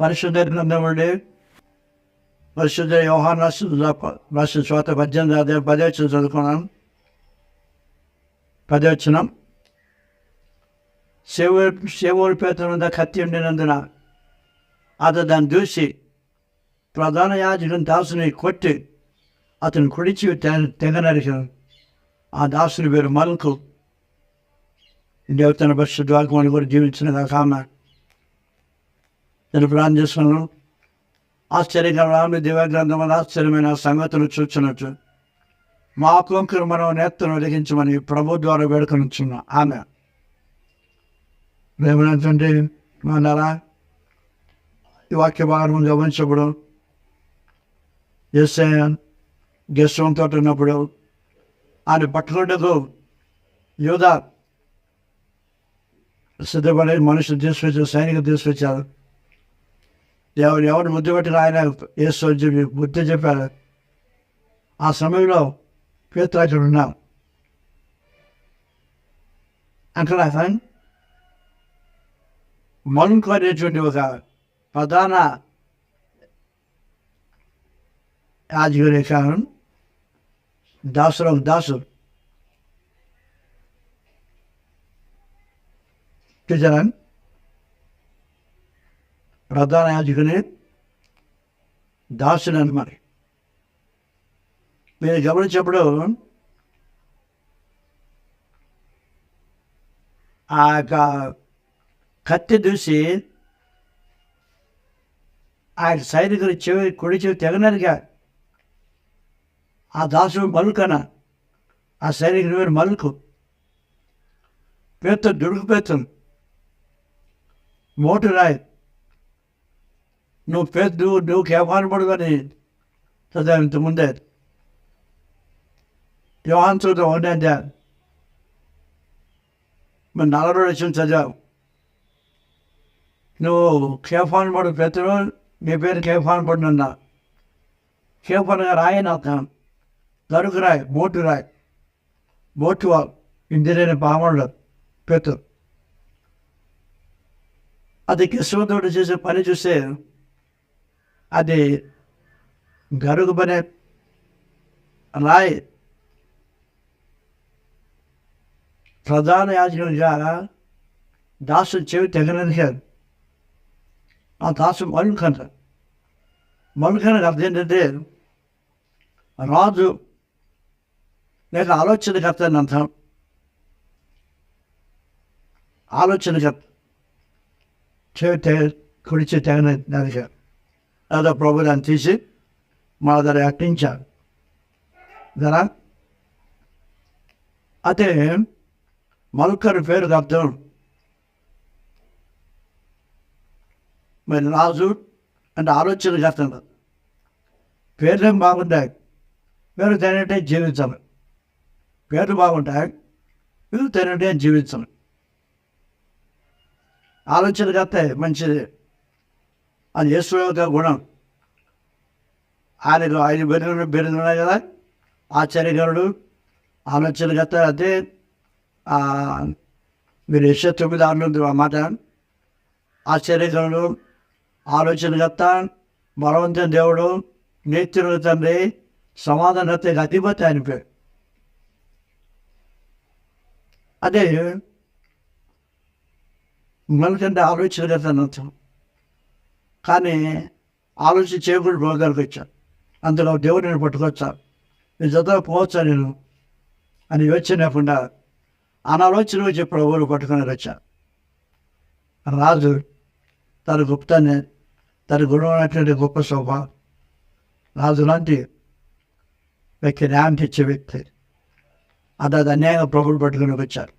పరిశుద్ధ గ్రంథం అండి. పరిశుద్ధ యోహాన్ రాసిన రాసిన చోత పద్దెనిమిది అదే పదే వచ్చిన చదువుకున్నాను పదే వచ్చినాం శివుడు శివుడి పేద మీద కత్తి ఉండినందున అతను దాన్ని చూసి ప్రధాన యాజకుని దాసుని కొట్టి అతను కుడిచి తె- తెగ నరికాను ఆ దాసుని పేరు మల్కు. దేవతన పరిశుద్ధ వాక్యమని కూడా జీవించిన కామ నేను ప్రార్థన చేస్తున్నాను. ఆశ్చర్యకరమైన దివ్యగ్రంథం ఆశ్చర్యమైన సంగతులు చూచినట్టు మా కొంకరు మనం నేత్తను వెలిగించమని ప్రభు ద్వారా వేడుకొనిచున్నాం. ఆమె. ఏమనంటే మన్నారా ఈ వాక్య భాగం గమనించప్పుడు ఎస్ఐ తోటి ఉన్నప్పుడు ఆయన పట్టుకుంటూ యోధ సిద్ధపడే మనుషులు తీసుకొచ్చారు సైనికులు తీసుకొచ్చారు. ఎవరు ఎవరు ముద్దు పెట్టిన ఆయన ఏసు అని చెప్పి బుద్ధి చెప్పారు ఆ సమయంలో పేత్రాజుడు ఉన్నాం అక్కడ మనుకు అనేటువంటి ఒక ప్రధాన యాజకుడి కారణం దాసుడు ఒక దాసుడు. ప్రధాన యాజకుని దాసుని అని మరి. మీరు గమనించినప్పుడు ఆ యొక్క కత్తి దూసి ఆయన సైనికులు చెవి కుడి చెవి తెగనరిగా ఆ దాసుడు మలుకన ఆ సైనికుడి మీరు మలుకు పేరు దుడుకు పేతం మోటు రాయి నువ్వు పెద్ద నువ్వు నువ్వు కేపానపడు అని చదివాను ఇంత ముందే. యోహాన్ చూద్దాం ఒకటే మరి నలభై లక్షలు చదివావు. నువ్వు కేఫాన్ పడు పెద్దలు నీ పేరు కేఫాన్ పడినన్నా గారు రాయి నాకు గరుకు రాయి బోటు రాయి. బోటు వాళ్ళు ఇంజనీర్ పామడు పెద్ద అది కృష్ణతోటి చేసే పని చూస్తే అది గరుగు పని రాయి. ప్రధాన ద్వారా దాసు చెవి తెగనదిగారు ఆ దాసు మలుకంట మలుకనకు అర్థం ఏంటంటే రాజు లేక ఆలోచనకర్త అని అర్థం. ఆలోచనకర్త చెవి తెగ కుడిచి తెగన నదిగారు అదో ప్రభు దాన్ని తీసి మా దగ్గర అట్టించారు కదా అదే మల్కరు పేరు అర్థం మరి రాజు అంటే ఆలోచన చేస్తున్నారు పేర్లేం బాగుంటాయి పేరు తినటే జీవించాలి పేర్లు బాగుంటాయి పేరు తినటే జీవించాలి ఆలోచన చేస్తే మంచిది అది యేసు యొక్క గుణం. ఆయనకు ఐదు బెరుగు బిరుదులు ఉన్నాయి కదా. ఆశ్చర్యకరుడు ఆలోచనకర్త అదే. మీరు యశ తొమ్మిది ఆరులో మాట. ఆశ్చర్యకరుడు ఆలోచనకర్త బలవంతుని దేవుడు నేత్రుల తండ్రి సమాధానతకి అధిపతి ఆయన పేరు. అదే మనకంటే ఆలోచనకర్త అనొచ్చు కానీ ఆలోచన చేయకుండా భోగాలకు వచ్చాను అందులో దేవుడిని పట్టుకొచ్చా నేను చదవకపోవచ్చా నేను అని యోచన లేకుండా అనాలోచన వచ్చి ప్రభువులు పట్టుకొని వచ్చా. రాజు తన గుప్తాన్ని తన గుణమైనటువంటి గొప్ప శోభ రాజు లాంటి వ్యక్తి న్యాయం తెచ్చే వ్యక్తి. అది అది అన్యాయంగా ప్రభులు పట్టుకొని వచ్చారు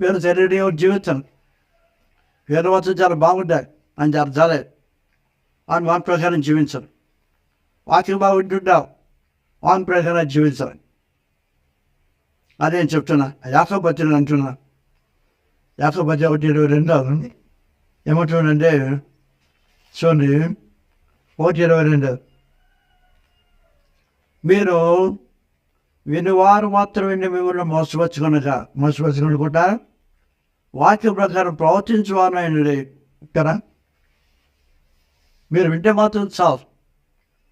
వీరు శరీరం జీవితం వేరే వచ్చి చాలా బాగుంటాయి. అని అర్థాలే వాని వాని ప్రకారం జీవించరు వాక్యం బాగుంటుంటావు వాని ప్రకారం జీవించాలి అదే చెప్తున్నా. యాకపత్రిని అంటున్నా. యాకపత్రి ఒకటి ఇరవై రెండు ఏమంటుందంటే చూడండి. ఒకటి ఇరవై రెండు. మీరు వినివారు మాత్రమే మిమ్మల్ని మోసపరచుకునక మోసపరచుకునుకుంటా వాక్య ప్రకారం ప్రవర్తించువారైనది కదా మీరు వింటే మాత్రం చాలు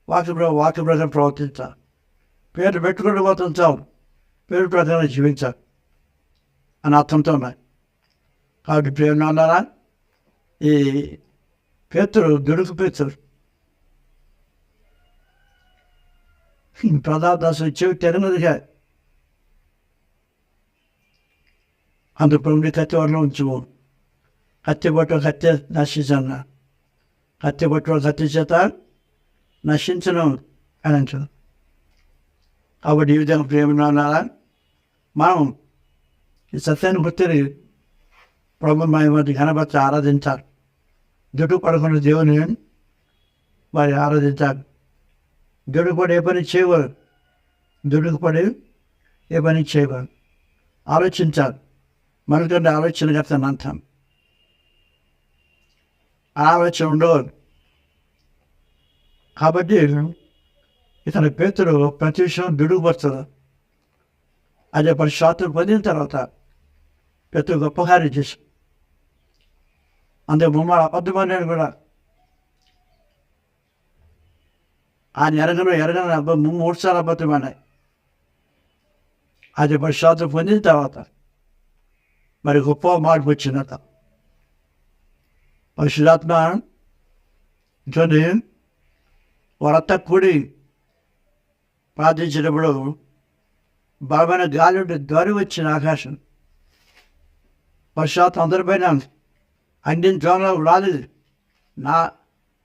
వాక్య ప్ర- వాక్య ప్రకారం ప్రవర్తించాలి పేరు పెట్టుకుంటే మాత్రం చాలు పేరు ప్రకారం జీవించాలి అని అర్థంతో ఉన్నాయి కాబట్టి ప్రేమ అన్నారా ఈ పేతురు దుడుకు పేతురు ప్రదాదాసు చెవి తెరనదిగా అందుకు ప్రభుని కత్తి వాళ్ళ ఉంచుము కత్తి పట్టు కత్తి నశించన్న హత్య పట్టు కత్తి చేత నశించను అని అంటారు కాబట్టి ఈ విధంగా ప్రేమ అన్నారా మనం ఈ సత్యాన్ని గుర్తిని ప్రభు మధ్య కనబర్చి ఆరాధించాలి. దుడ్డు పడకుండా దేవుని వారి ఆరాధించాలి. దుడ్డు పడి ఏ పని చేయవారు దుడ్డుకు పడి ఏ పని చేయవారు ఆలోచించాలి. మనకంటే ఆలోచన కర్తను ఆలోచన ఉండవు కాబట్టి ఇతని పేతుడు ప్రతి విషయం దుడుకుపడుతుంది అదే పరిశాత్రం పొందిన తర్వాత పెద్ద గొప్ప కార్యం చేసి అంతే బొమ్మ అబద్ధమని కూడా ఆయన ఎరగను ఎరగను అబ్బ మూడు సార్లు అబద్ధమన్నాయి అది పరిశాత్రం పొందిన తర్వాత మరి గొప్ప మార్పు వచ్చిందట. పరిశుధాత్మ చూడండి వారంతా కూడి ప్రార్థించినప్పుడు బలమైన గాలి ఉంటే ద్వారి వచ్చిన ఆకాశం వర్షాత్ అందరిపైన అన్ని జ్వరం రాలేదు నా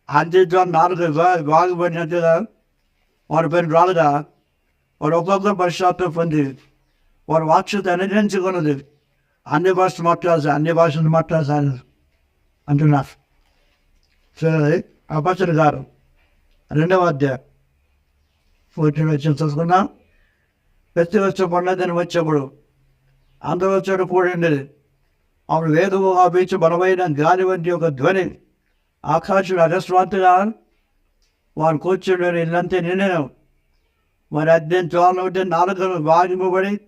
అన్ని జ్వాల నాలుగు బాగుపడినట్టుగా వారి పైన రాలుగా వారు ఒక్కొక్కరు పరిశాత్వం పొంది వారు వాక్షత అనుగ్రహించుకున్నది అన్ని భాషలు మాట్లాడాలి అన్ని భాషలు మాట్లాడాలి అంటున్నారు. సరే అపచరు గారు. రెండవ అధ్యాయం. ఫోర్టీన్ వచ్చి చూసుకున్నాం ప్రతి వచ్చే పండగని వచ్చేప్పుడు అందరూ వచ్చాడు కూడండి ఆవిడ ఆ బీచ్ బలమైన గాలి వంటి ఒక ధ్వని. ఆకాశం అకస్మాత్తుగా వారు కూర్చుండే ఇల్లంతే నిండిన. మరి అద్దెం చోళ్ళ ఉంటే నాలుగు బాగిపబడి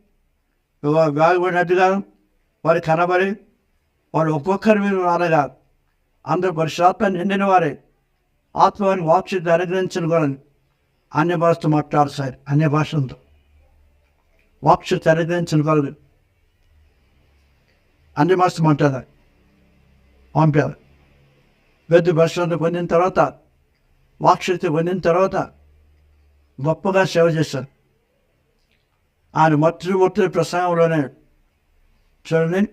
బాగుపడినట్టుగా వారు కనబడి వారు ఒక్కొక్కరి మీద రాలేగా అందరూ పరిశాత్మ నిండిన వారే. ఆత్మని వాక్షిత అనుగ్రహించిన కూడా అన్య భాషతో మాట్లాడు సార్ అన్య భాషలతో. వాక్షిత అనుగ్రహించిన వాళ్ళు అన్ని భాషతో మాట్లాడారు. పంపారు. పెద్ద భాషలను పొందిన తర్వాత వాక్షిత పొందిన తర్వాత గొప్పగా సేవ చేశారు. ఆయన మొట్టమొదటి ప్రసంగంలోనే చూడండి.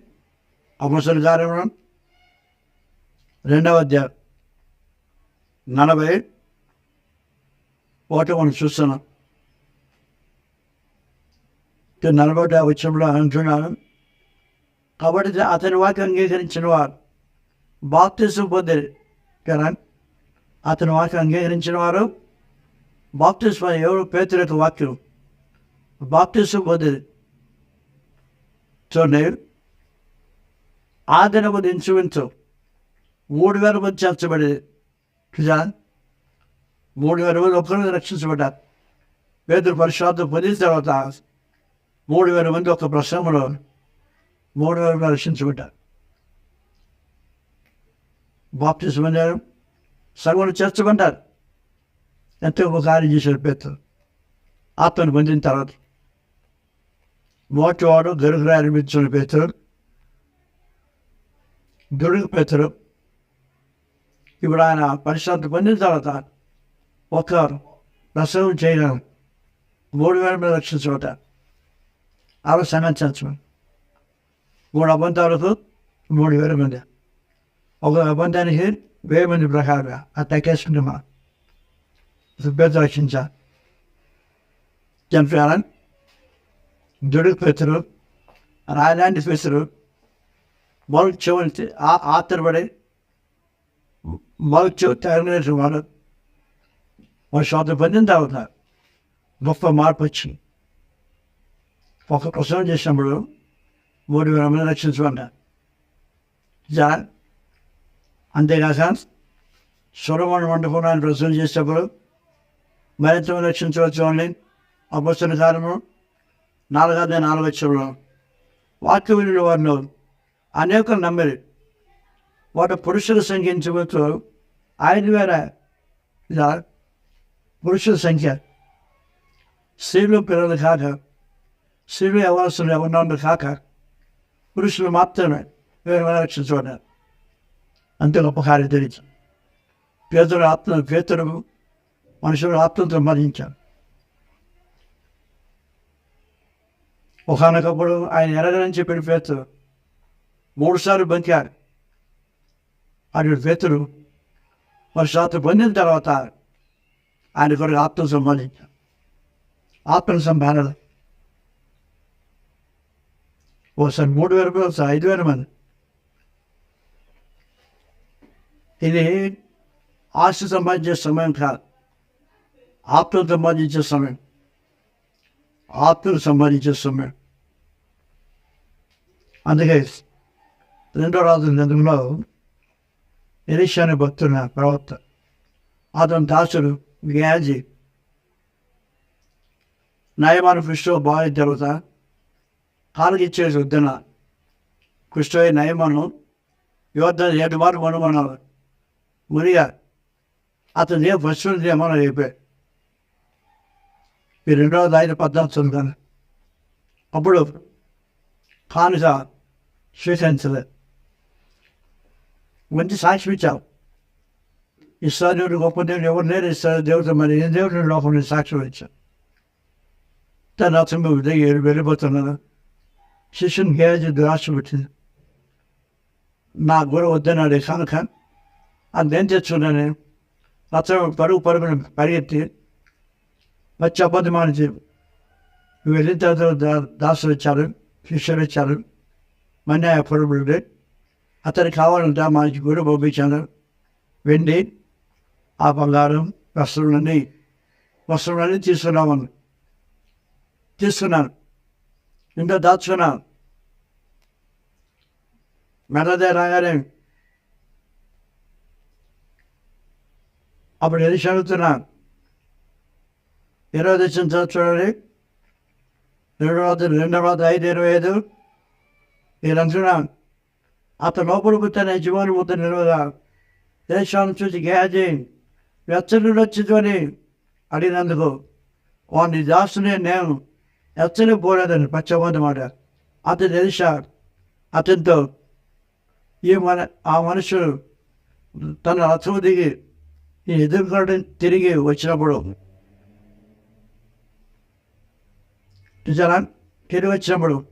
అమసలు గారు రెండవ అధ్యాయం నలభై ఒకటి మనం చూస్తున్నాం. నలభై ఒకటి వచ్చినప్పుడు అంటున్నాను. కాబట్టి అతని వాక్యం అంగీకరించిన వారు. బాప్తిజం పొందిరి కదా? అతని వాక్యం అంగీకరించిన వారు. బాప్తిజం ఎవరు? పేతులకు వాక్యం. బాప్తిజం పొందిరి చూడండి. ఆ దించు వించు. మూడు వేల మంది చేర్చబడేది కదా మూడు వేల మంది ఒక్కరు రక్షించబడ్డారు. పేదలు పరిశోధన పొందిన తర్వాత మూడు వేల మంది ఒక ప్రసంగంలో మూడు వేల మంది రక్షించబడ్డారు. బాప్తిజం అన్నారు సగం చేర్చబడ్డారు. ఎంతో ఒక కార్యం చేశారు పేదలు ఆత్మను పొందిన తర్వాత మోటివాడు గరుగు అనిపించిన పేతురు గరుగు పేతురు ఇప్పుడు ఆయన పరిశ్రమ పొందిన తర్వాత ఒక ప్రసవం చేయడం మూడు వేల మీద రక్షించబట అలా సంగతించడం మూడు అబద్ధాలకు మూడు వేల మంది. ఒక అబద్ధానికి వెయ్యి మంది ప్రకారంగా ఆ తగ్గేసుకుంటున్నా పెద్ద రక్షించాలి చంపాలని దుడుకు పెసరు రాయలాంటి పెసరు మొదటి చెవులు ఆతరపడి మొదలు చెవు తగిన వాడు వాడు శాతం పొందిన తర్వాత గొప్ప మార్పు వచ్చింది ఒక ప్రసవం చేసినప్పుడు మూడు వేల మంది రక్షించమంట జా అంతేకాక సురమణ మండపం ప్రసవం చేసేటప్పుడు మరింత మంది రక్షించవచ్చు అని అపస్తున్న కారణం నాలుగదే నాలుగు వచ్చంలో వాక్య విని వారిలో అనేకలు నమ్మరు వాటి పురుషులు సంఖ్యించవచ్చు ఐదు వేల పురుషుల సంఖ్య. స్త్రీలు పిల్లలు కాక స్త్రీలు ఎవరు ఎవరినోళ్ళు కాక పురుషులు మాత్రమే వేరే రక్షించుకున్నారు అంతే గొప్ప కార్యం తెలియదు పేదరు ఆత్మ పేదరు మనుషులు ఆత్మతో మరణించారు. ఒకనొకప్పుడు ఆయన ఎరగని చెప్పిన పేతురు మూడు సార్లు బంకారు అటు పేతురు మరి పొందిన తర్వాత ఆయన కొరకు ఆత్మ సంపాదించారు ఆత్మ సంపాదన ఓసారి మూడు వేల మంది ఒకసారి ఐదు వేల మంది. ఇది ఆస్తి సంపాదించే సమయం కాదు. ఆత్మను సంపాదించే సమయం. ఆత్మను సంపాదించే సమయం. అందుకే రెండో రాజు నెలలో ఎలిషాని భక్తున్న ప్రవక్త అతని దాసుడు వ్యాజి నయమాను కృష్ణ బాగా జరుగుతా కాలకిచ్చే ఇచ్చేసి వద్దున కృష్ణ నయమను యోధ ఏడు వారు మనుమన్నారు మునిగా అతను ఏ ఫస్ట్ ఏమన్నా చెప్పాడు ఈ రెండవది ఆయన పద్నాలుగు చదువుతాను అప్పుడు కానుక స్వీకరించలేదు మంచి సాక్షి ఇచ్చావు ఇస్రాయల్ దేవుడు గొప్ప దేవుడు ఎవరు లేరు ఇస్రాయల్ దేవుడు మరి ఏ దేవుడు లోపల నేను సాక్షి ఇచ్చావు తన అతను దగ్గర వెళ్ళిపోతున్నాను శిష్యుని గేజ్ దురాశ పెట్టింది నా గురు వద్దన్నాడు కనుక అదేం తెచ్చున్నా నేను అతను పరుగు పరుగున పరిగెత్తి వచ్చి అబద్ధమాని చెప్పి వెళ్ళిన తర్వాత దాసులు వచ్చారు శిష్యులు వచ్చారు మన్యాయ పరుగులు అతనికి కావాలంటే మా కూడా పంపించాను వెండి ఆ బంగారం వస్త్రములన్నీ వస్త్రములన్నీ తీసుకున్నామని. తీసుకున్నాను. ఇంకా దాచుకున్నాను. మెడదే రాగానే అప్పుడు ఎది చదువుతున్నాను? ఇరవై వచ్చిన చదువు చూడండి. రెండు వందల రెండు వందల ఐదు ఇరవై ఐదు నేను అంటున్నాను అతను లోపలికి తన యజమాని ముద్ద నిలవగా. దేశాన్ని చూసి గేహజీ వెచ్చని వచ్చిందని అడిగినందుకు వాడిని దాస్తునే నేను ఎచ్చని పోలేదని పచ్చబోత అతను తెలిసా అతనితో ఈ మన ఆ మనుషులు తన రథం దిగి ఈ ఎదుర్కొని తిరిగి వచ్చినప్పుడు నిజానా? తిరిగి వచ్చినప్పుడు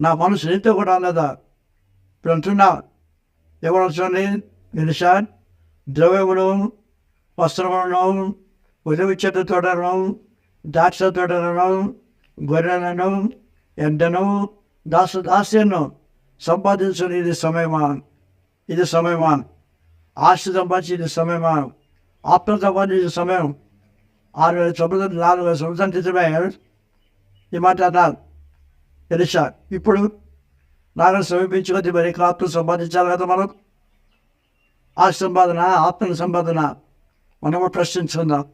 నా మనసు నీతో కూడా అన్నదా ఇప్పుడు అంటున్నా ఎవరు చూడండి నిలిషా ద్రవ్యమును వస్త్రములను ఉదవి చెట్టు తోటను ద్రాక్ష తోటలను గొర్రెలను ఎండను దాసు దాస్యను సంపాదించుని. ఇది సమయమా ఇది సమయమా ఆస్తి సంపాదించి ఇది సమయమా ఆత్మ సంపాదించిన సమయం. ఆరు వేల సంవత్సరం నాలుగు వేల సంవత్సరం క్రితమే ఈ మాట అన్నారు తెలుసా ఇప్పుడు నాగం సమీపించుకొని మరి ఆత్మ సంపాదించాలి కదా మనం? ఆ సంపాదన ఆత్మ సంపాదన మనము ప్రశ్నించుకుందాం.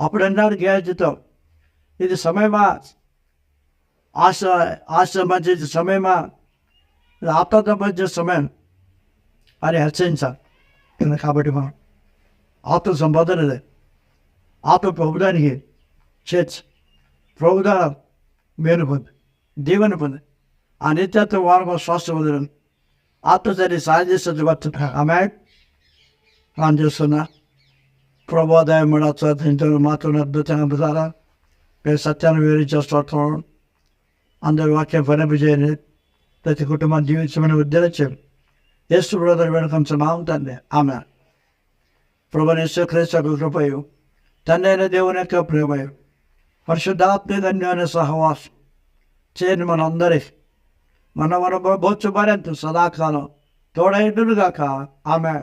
అప్పుడు అన్నాడు గ్యాజ్తో ఇది సమయమా? ఆశ ఆశ సంబంధించిన సమయమా? ఇది ఆత్మ సంబంధించిన సమయం అని హెచ్చరించాలి. కాబట్టి మనం ఆత్మ సంపాదన ఇదే ఆత్మ ప్రభుదానికి చేర్చు. ప్రభుదా మేలు పొంది దీవెన పొంది. ఆ నిత్యత్వ వారం శ్వాస వదలను ఆత్మచర్య సాధిస్తుంది వర్త ఆమె ప్లాన్ చేస్తున్నా ప్రభోదయం ఇంటర్ మాత్రం అద్భుతంగా అద్భుతారా మీరు సత్యాన్ని వివరించేస్తున్నాం అందరి వాక్యం ఫలింపజేయండి ప్రతి కుటుంబం జీవించమని ఉద్దేశం యేసు బ్రదర్ వెనుకంచ బాగుంటుంది ఆమె ప్రభనేశ్వర క్రీస్తు కృపయు తండ్రి అయిన దేవుని యొక్క ప్రేమయు పరిశుద్ధాత్మ ధన్యమైన సహవాసం చేయని మనందరి మన మన బొచ్చు సదాకాలం తోడైండుగాక ఆమె